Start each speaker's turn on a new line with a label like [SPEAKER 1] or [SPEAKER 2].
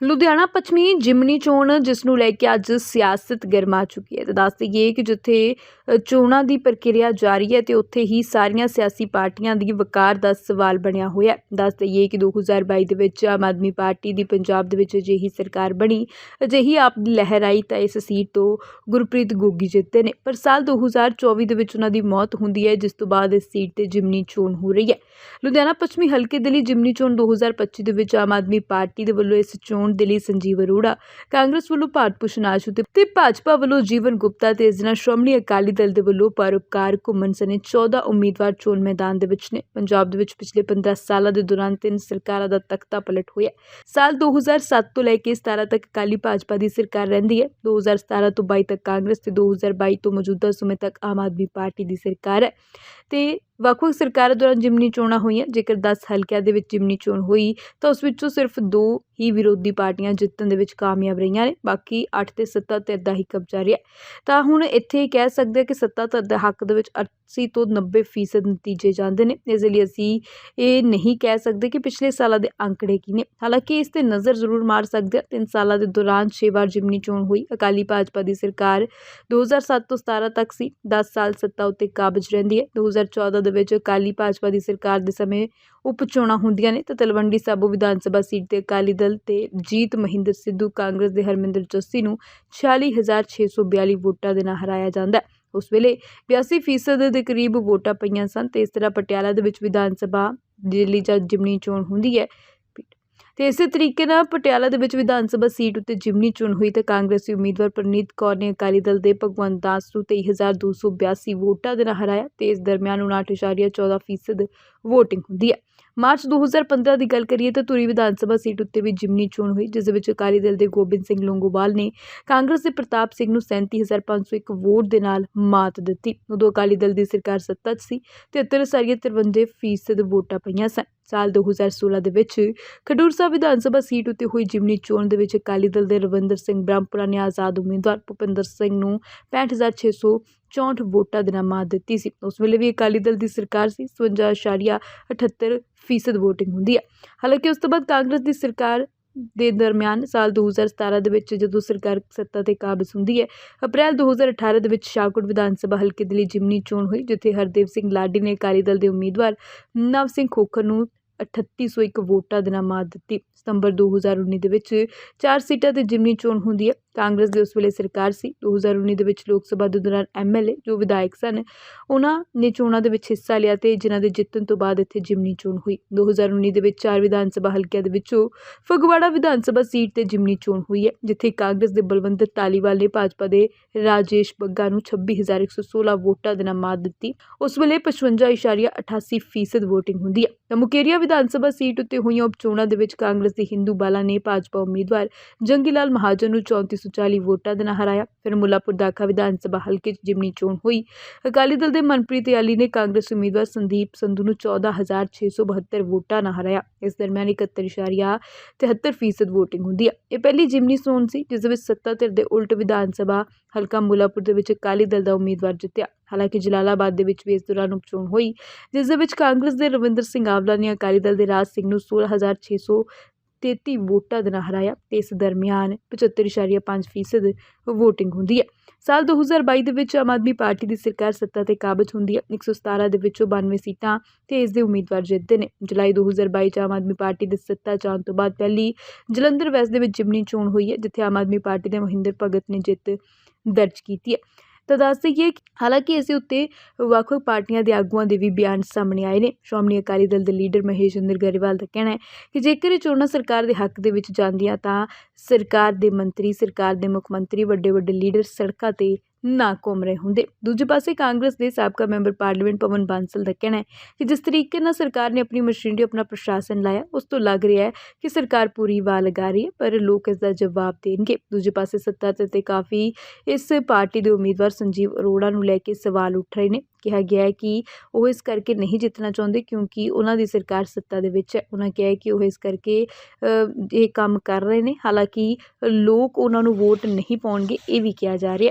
[SPEAKER 1] ਲੁਧਿਆਣਾ ਪੱਛਮੀ ਜਿਮਨੀ ਚੋਣ, ਜਿਸ ਨੂੰ ਲੈ ਕੇ ਅੱਜ ਸਿਆਸਤ ਗਰਮਾ ਚੁੱਕੀ ਹੈ। ਤੇ ਦੱਸ ਦਈਏ ਕਿ ਜਿੱਥੇ ਚੋਣਾਂ ਦੀ ਪ੍ਰਕਿਰਿਆ ਜਾਰੀ ਹੈ ਤੇ ਉੱਥੇ ਹੀ ਸਾਰੀਆਂ ਸਿਆਸੀ ਪਾਰਟੀਆਂ ਦੀ ਵਕਾਰ ਦਾ ਸਵਾਲ ਬਣਿਆ ਹੋਇਆ ਹੈ। ਦੱਸ ਦਈਏ ਕਿ 2022 ਦੇ ਵਿੱਚ ਆਮ ਆਦਮੀ ਪਾਰਟੀ ਦੀ ਪੰਜਾਬ ਦੇ ਵਿੱਚ ਅਜਿਹੀ ਸਰਕਾਰ ਬਣੀ। ਅਜਿਹੀ ਆਪ ਦੀ ਲਹਿਰ ਆਈ ਤਾਂ ਇਸ ਸੀਟ ਤੋਂ ਗੁਰਪ੍ਰੀਤ ਗੋਗੀ ਜਿੱਤੇ ਨੇ। ਪਰ ਸਾਲ 2024 ਦੇ ਵਿੱਚ ਉਹਨਾਂ ਦੀ ਮੌਤ ਹੁੰਦੀ ਹੈ, ਜਿਸ ਤੋਂ ਬਾਅਦ ਇਸ ਸੀਟ ਤੇ ਜਿਮਨੀ ਚੋਣ ਹੋ ਰਹੀ ਹੈ। ਲੁਧਿਆਣਾ ਪੱਛਮੀ ਹਲਕੇ ਦੇ ਲਈ ਜਿਮਨੀ ਚੋਣ 2025 ਦੇ ਵਿੱਚ ਆਮ ਆਦਮੀ ਪਾਰਟੀ ਦੇ ਵੱਲੋਂ ਇਸ ਚੋਣ ਦੇ ਲਈ ਸੰਜੀਵ ਅਰੋੜਾ, ਕਾਂਗਰਸ ਵੱਲੋਂ ਭਾਰਤ ਭੂਸ਼ਣ ਆਸ਼ੂ ਤੇ ਭਾਜਪਾ ਵੱਲੋਂ ਜੀਵਨ ਗੁਪਤਾ ਤੇ ਇਸ ਸ਼੍ਰੋਮਣੀ ਅਕਾਲੀ ਦਲ ਦੇ ਵੱਲੋਂ ਪਰਉਪਕਾਰ ਘੁੰਮਣ ਸਣੇ 14 ਉਮੀਦਵਾਰ ਚੋਣ ਮੈਦਾਨ ਦੇ ਵਿੱਚ ਨੇ। ਪੰਜਾਬ ਦੇ ਵਿੱਚ ਪਿਛਲੇ 15 ਸਾਲਾਂ ਦੇ ਦੌਰਾਨ ਤਿੰਨ ਸਰਕਾਰਾਂ ਦਾ ਤਖਤਾ ਪਲਟ ਹੋਇਆ। ਸਾਲ 2007 ਤੋਂ ਲੈ ਕੇ 17 ਤੱਕ ਅਕਾਲੀ ਭਾਜਪਾ ਦੀ ਸਰਕਾਰ ਰਹਿੰਦੀ ਹੈ। 2017 ਤੋਂ 22 ਤੱਕ ਕਾਂਗਰਸ ਤੇ 2022 ਤੋਂ ਮੌਜੂਦਾ ਸਮੇਂ ਤੱਕ ਆਮ ਆਦਮੀ ਪਾਰਟੀ ਦੀ ਸਰਕਾਰ ਹੈ। ਤੇ ਵੱਖ-ਵੱਖ ਸਰਕਾਰਾਂ ਦੌਰਾਨ ਜਿਮਨੀ ਚੋਣਾਂ ਹੋਈਆਂ, ਜੇਕਰ 10 ਹਲਕਿਆਂ ਦੇ ਵਿੱਚ ਜਿਮਨੀ ਚੋਣ ਹੋਈ, ਤਾਂ ਉਸ ਵਿੱਚੋਂ ਸਿਰਫ ਦੋ ਹੀ ਵਿਰੋਧੀ ਪਾਰਟੀਆਂ ਜਿੱਤਣ ਦੇ ਵਿੱਚ ਕਾਮਯਾਬ ਰਹੀਆਂ ਨੇ, ਬਾਕੀ 8 ਤੇ ਸੱਤਾ ਧਿਰ ਦਾ ਹੀ ਕਬਜ਼ਾ ਰਿਹਾ। ਤਾਂ ਹੁਣ ਇੱਥੇ ਕਹਿ ਸਕਦੇ ਹਾਂ ਕਿ ਸੱਤਾ ਧਿਰ ਦੇ ਹੱਕ ਦੇ ਵਿੱਚ 80 ਤੋਂ 90% ਫੀਸਦ ਨਤੀਜੇ ਜਾਂਦੇ ਨੇ। ਇਸ ਲਈ ਅਸੀਂ ਇਹ ਨਹੀਂ ਕਹਿ ਸਕਦੇ ਕਿ ਪਿਛਲੇ ਸਾਲਾਂ ਦੇ ਅੰਕੜੇ ਕੀ ਨੇ। ਹਾਲਾਂਕਿ ਇਸ ਤੇ ਨਜ਼ਰ ਜ਼ਰੂਰ ਮਾਰ ਸਕਦੇ ਹਾਂ ਤਿੰਨ ਸਾਲਾਂ ਦੇ ਦੌਰਾਨ 6 ਵਾਰ ਜਿਮਨੀ ਚੋਣ ਹੋਈ। ਅਕਾਲੀ ਭਾਜਪਾ ਦੀ ਸਰਕਾਰ 2007 ਤੋਂ 17 ਤੱਕ ਸੀ। 10 ਸਾਲ ਸੱਤਾ ਉੱਤੇ ਕਾਬਜ ਰਹਿੰਦੀ ਹੈ। 2014 ਦੇ ਵਿੱਚ ਅਕਾਲੀ ਭਾਜਪਾ ਦੀ ਸਰਕਾਰ ਦੇ ਸਮੇਂ ਉਪ ਚੋਣਾਂ ਹੁੰਦੀਆਂ ਨੇ ਤਾਂ ਤਲਵੰਡੀ ਸਾਬੋ ਵਿਧਾਨ ਸਭਾ ਸੀਟ ਤੇ ਅਕਾਲੀ ਦਲ ਤੇ ਜੀਤ ਮਹਿੰਦਰ ਸਿੱਧੂ ਕਾਂਗਰਸ ਦੇ ਹਰਮਿੰਦਰ ਜੱਸੀ ਨੂੰ 46642 ਵੋਟਾਂ ਦੇ ਨਾਲ ਹਰਾਇਆ ਜਾਂਦਾ ਹੈ। ਉਸ ਵੇਲੇ 82% ਦੇ ਕਰੀਬ ਵੋਟਾਂ ਪਈਆਂ ਸਨ ਤੇ ਇਸ ਤਰ੍ਹਾਂ ਪਟਿਆਲਾ ਦੇ ਵਿੱਚ ਵਿਧਾਨ ਸਭਾ ਦਿੱਲੀ ਜਦ ਜਿਮਨੀ ਚੋਣ ਹੁੰਦੀ ਹੈ। ਤੇ ਇਸੇ ਤਰੀਕੇ ਨਾਲ ਪਟਿਆਲਾ ਦੇ ਵਿੱਚ ਵਿਧਾਨ ਸਭਾ ਸੀਟ ਉੱਤੇ ਜਿਮਨੀ ਚੋਣ ਹੋਈ ਤਾਂ ਕਾਂਗਰਸੀ ਉਮੀਦਵਾਰ ਪ੍ਰਨੀਤ ਕੌਰ ਨੇ ਅਕਾਲੀ ਦਲ ਦੇ ਭਗਵੰਤ ਦਾਸ ਨੂੰ 23282 ਵੋਟਾਂ ਦੇ ਨਾਲ ਹਰਾਇਆ ਤੇ ਇਸ ਦਰਮਿਆਨ 59.14% ਵੋਟਿੰਗ ਹੁੰਦੀ ਹੈ। ਮਾਰਚ 2015 ਦੀ ਗੱਲ ਕਰੀਏ ਤਾਂ ਧੂਰੀ ਵਿਧਾਨ ਸਭਾ ਸੀਟ ਉੱਤੇ ਵੀ ਜਿਮਨੀ ਚੋਣ ਹੋਈ, ਜਿਸ ਵਿੱਚ ਅਕਾਲੀ ਦਲ ਦੇ ਗੋਬਿੰਦ ਸਿੰਘ ਲੌਂਗੋਵਾਲ ਨੇ ਕਾਂਗਰਸ ਦੇ ਪ੍ਰਤਾਪ ਸਿੰਘ ਨੂੰ 37501 ਵੋਟ ਦੇ ਨਾਲ ਮਾਤ ਦਿੱਤੀ। ਉਦੋਂ ਅਕਾਲੀ ਦਲ ਦੀ ਸਰਕਾਰ ਸੱਤਾ 'ਚ ਸੀ ਤੇ 73 ਫੀਸਦ ਵੋਟਾਂ ਪਈਆਂ ਸਨ। ਸਾਲ 2016 ਦੇ ਵਿੱਚ ਖਡੂਰ ਸਾਹਿਬ ਵਿਧਾਨ ਸਭਾ ਸੀਟ ਉੱਤੇ ਹੋਈ ਜਿਮਨੀ ਚੋਣ ਦੇ ਵਿੱਚ ਅਕਾਲੀ ਦਲ ਦੇ ਰਵਿੰਦਰ ਸਿੰਘ ਬ੍ਰਹਮਪੁਰਾ ਨੇ ਆਜ਼ਾਦ ਉਮੀਦਵਾਰ ਭੁਪਿੰਦਰ ਸਿੰਘ ਨੂੰ 65664 ਵੋਟਾਂ ਦੇ ਨਾਲ ਮਾਤ ਦਿੱਤੀ ਸੀ। ਉਸ ਵੇਲੇ ਵੀ ਅਕਾਲੀ ਦਲ ਦੀ ਸਰਕਾਰ ਸੀ 57.78 ਫੀਸਦ VOTING ਹੁੰਦੀ ਹੈ। ਹਾਲਾਂਕਿ ਉਸ ਤੋਂ ਬਾਅਦ ਕਾਂਗਰਸ ਦੀ ਸਰਕਾਰ ਦੇ ਦਰਮਿਆਨ ਸਾਲ 2017 ਦੇ ਵਿੱਚ ਜਦੋਂ ਸਰਕਾਰ ਸੱਤਾ ਤੇ ਕਾਬਜ਼ ਹੁੰਦੀ ਹੈ, ਅਪ੍ਰੈਲ 2018 ਦੇ ਵਿੱਚ ਸ਼ਾਹਕੋਟ ਵਿਧਾਨ ਸਭਾ ਹਲਕੇ ਦੇ ਲਈ ਜਿਮਨੀ ਚੋਣ ਹੋਈ, ਜਿੱਥੇ ਹਰਦੇਵ ਸਿੰਘ ਲਾਡੀ ਨੇ ਅਕਾਲੀ ਦਲ ਦੇ ਉਮੀਦਵਾਰ ਨਵ ਸਿੰਘ ਖੋਖਰ ਨੂੰ 3801 ਵੋਟਾਂ ਦੇ ਨਾਲ ਮਾਤ ਦਿੱਤੀ। ਸਤੰਬਰ 2019 ਦੇ ਵਿੱਚ ਚਾਰ ਸੀਟਾਂ ਤੇ ਜਿਮਨੀ ਚੋਣ ਹੁੰਦੀ ਹੈ। ਕਾਂਗਰਸ ਦੇ ਉਸ ਵੇਲੇ ਸਰਕਾਰ ਸੀ 2019 ਦੇ ਵਿੱਚ ਲੋਕ ਸਭਾ ਦੇ ਦੌਰਾਨ ਐਮਐਲਏ ਜੋ ਵਿਧਾਇਕ ਸਨ, ਉਹਨਾਂ ਨੇ ਚੋਣਾਂ ਦੇ ਵਿੱਚ ਹਿੱਸਾ ਲਿਆ ਤੇ ਜਿਨ੍ਹਾਂ ਦੇ ਜਿੱਤਣ ਤੋਂ ਬਾਅਦ ਇੱਥੇ ਜਿਮਨੀ ਚੋਣ ਹੋਈ। 2019 ਦੇ ਵਿੱਚ ਚਾਰ ਵਿਧਾਨ ਸਭਾ ਹਲਕਿਆਂ ਦੇ ਵਿੱਚੋਂ ਫਗਵਾੜਾ ਵਿਧਾਨ ਸਭਾ ਸੀਟ ਤੇ ਜਿਮਨੀ ਚੋਣ ਹੋਈ ਹੈ, ਜਿੱਥੇ ਕਾਂਗਰਸ ਦੇ ਬਲਵੰਤ ਤਾਲੀਵਾਲ ਨੇ ਭਾਜਪਾ ਦੇ ਰਾਜੇਸ਼ ਬੱਗਾ ਨੂੰ 26116 ਵੋਟਾਂ ਦੇ ਨਾਲ ਮਾਤ ਦਿੱਤੀ। ਉਸ ਵੇਲੇ 55.88% ਫੀਸਦ VOTING ਹੁੰਦੀ ਹੈ। ਤਾਂ ਮੁਕੇਰੀਆ ਵਿਧਾਨ ਸਭਾ ਸੀਟ ਉੱਤੇ ਹੋਈਆਂ ਉਪ ਚੋਣਾਂ ਦੇ ਵਿੱਚ ਕਾਂਗਰਸ ਦੇ ਹਿੰਦੂ ਬਾਲਾ ਨੇ ਭਾਜਪਾ ਉਮੀਦਵਾਰ ਜੰਗੀ ਲਾਲ ਮਹਾਜਨ ਨੂੰ 3440 ਵੋਟਾਂ ਦੇ ਨਾਲ ਹਰਾਇਆ ਫਿਰ ਮੁੱਲਾਪੁਰ ਦਾਖਾ ਵਿਧਾਨ ਸਭਾ ਹਲਕੇ 'ਚ ਜਿਮਨੀ ਚੋਣ ਹੋਈ। ਅਕਾਲੀ ਦਲ ਦੇ ਮਨਪ੍ਰੀਤ ਆਲੀ ਨੇ ਕਾਂਗਰਸ ਉਮੀਦਵਾਰ ਸੰਦੀਪ ਸੰਧੂ ਨੂੰ 14672 ਵੋਟਾਂ ਨਾਲ ਹਰਾਇਆ। ਇਸ ਦਰਮਿਆਨ 71.73 ਫੀਸਦ VOTING ਹੁੰਦੀ ਹੈ। ਇਹ ਪਹਿਲੀ ਜਿਮਨੀ ਚੋਣ ਸੀ, ਜਿਸ ਵਿੱਚ ਸੱਤਾ ਧਿਰ ਦੇ ਉਲਟ ਵਿਧਾਨ ਸਭਾ ਹਲਕਾ ਮੁੱਲਾਪੁਰ ਦੇ ਵਿੱਚ ਅਕਾਲੀ ਦਲ ਦਾ ਉਮੀਦਵਾਰ ਜਿੱਤਿਆ। ਹਾਲਾਂਕਿ ਜਲਾਲਾਬਾਦ ਦੇ ਵਿੱਚ ਵੀ ਇਸ ਦੌਰਾਨ ਉਪਚੋਣ ਹੋਈ, ਜਿਸ ਦੇ ਵਿੱਚ ਕਾਂਗਰਸ ਦੇ ਰਵਿੰਦਰ ਸਿੰਘ ਆਵਲਾ ਨੇ ਅਕਾਲੀ ਦਲ ਦੇ ਰਾਜ ਸਿੰਘ ਨੂੰ 16633 ਵੋਟਾਂ ਦੇ ਨਾਲ ਹਰਾਇਆ ਤੇ ਇਸ ਦਰਮਿਆਨ 75.5 ਫੀਸਦ ਵੋਟਿੰਗ ਹੁੰਦੀ ਹੈ ਸਾਲ 2022 ਦੇ ਵਿੱਚ ਆਮ ਆਦਮੀ ਪਾਰਟੀ ਦੀ ਸਰਕਾਰ ਸੱਤਾ ਤੇ ਕਾਬਜ਼ ਹੁੰਦੀ ਹੈ 117 ਦੇ ਵਿੱਚੋਂ 92 ਸੀਟਾਂ ਤੇ ਇਸ ਦੇ ਉਮੀਦਵਾਰ ਜਿੱਤਦੇ ਨੇ। ਜੁਲਾਈ 2022 ਚ ਆਮ ਆਦਮੀ ਪਾਰਟੀ ਦੇ ਸੱਤਾ ਚ ਤੋਂ ਬਾਅਦ ਪਹਿਲੀ ਜਲੰਧਰ ਵੈਸਟ ਦੇ ਵਿੱਚ ਜਿਮਨੀ ਚੋਣ ਹੋਈ ਹੈ ਜਿੱਥੇ ਆਮ ਆਦਮੀ ਪਾਰਟੀ ਦੇ ਮਹਿੰਦਰ ਭਗਤ ਨੇ ਜਿੱਤ ਦਰਜ ਕੀਤੀ ਹੈ ਤਾਂ ਦੱਸ ਦਈਏ ਹਾਲਾਂਕਿ ਇਸ ਦੇ ਉੱਤੇ ਵੱਖ-ਵੱਖ ਪਾਰਟੀਆਂ ਦੇ ਆਗੂਆਂ ਦੇ ਵੀ ਬਿਆਨ ਸਾਹਮਣੇ ਆਏ ਨੇ। ਸ਼੍ਰੋਮਣੀ ਅਕਾਲੀ ਦਲ ਦੇ ਲੀਡਰ ਮਹੇਸ਼ ਚੰਦਰ ਗਰੇਵਾਲ ਦਾ ਕਹਿਣਾ ਹੈ ਕਿ ਜੇਕਰ ਇਹ ਚੋਣਾਂ ਸਰਕਾਰ ਦੇ ਹੱਕ ਦੇ ਵਿੱਚ ਜਾਂਦੀਆਂ ਤਾਂ ਸਰਕਾਰ ਦੇ ਮੰਤਰੀ, ਸਰਕਾਰ ਦੇ ਮੁੱਖ ਮੰਤਰੀ ਵੱਡੇ ਵੱਡੇ ਲੀਡਰ ਸੜਕਾਂ ਤੇ ਨਾ ਘੁੰਮ ਰਹੇ ਹੁੰਦੇ। ਦੂਜੇ ਪਾਸੇ ਕਾਂਗਰਸ ਦੇ ਸਾਬਕਾ ਮੈਂਬਰ ਪਾਰਲੀਮੈਂਟ ਪਵਨ ਬਾਂਸਲ ਦਾ ਕਹਿਣਾ ਹੈ ਕਿ ਜਿਸ ਤਰੀਕੇ ਨਾਲ ਸਰਕਾਰ ਨੇ ਆਪਣੀ ਮਸ਼ੀਨਰੀ, ਆਪਣਾ ਪ੍ਰਸ਼ਾਸਨ ਲਾਇਆ, ਉਸ ਤੋਂ ਲੱਗ ਰਿਹਾ ਹੈ ਕਿ ਸਰਕਾਰ ਪੂਰੀ ਵਾਹ ਲਗਾ ਰਹੀ ਹੈ, ਪਰ ਲੋਕ ਇਸ ਦਾ ਜਵਾਬ ਦੇਣਗੇ। ਦੂਜੇ ਪਾਸੇ ਸੱਤਾ ਤੇ ਤੇ ਕਾਫੀ ਇਸ ਪਾਰਟੀ ਦੇ ਉਮੀਦਵਾਰ ਸੰਜੀਵ ਅਰੋੜਾ ਨੂੰ ਲੈ ਕੇ ਸਵਾਲ ਉੱਠ ਰਹੇ ਨੇ। ਕਿਹਾ ਗਿਆ ਹੈ ਕਿ ਉਹ ਇਸ ਕਰਕੇ ਨਹੀਂ ਜਿੱਤਣਾ ਚਾਹੁੰਦੇ ਕਿਉਂਕਿ ਉਹਨਾਂ ਦੀ ਸਰਕਾਰ ਸੱਤਾ ਦੇ ਵਿੱਚ ਹੈ। ਉਹਨਾਂ ਕਿਹਾ ਕਿ ਉਹ ਇਸ ਕਰਕੇ ਇਹ ਕੰਮ ਕਰ ਰਹੇ ਨੇ। ਹਾਲਾਂਕਿ ਲੋਕ ਉਹਨਾਂ ਨੂੰ ਵੋਟ ਨਹੀਂ ਪਾਉਣਗੇ, ਇਹ ਵੀ ਕਿਹਾ ਜਾ ਰਿਹਾ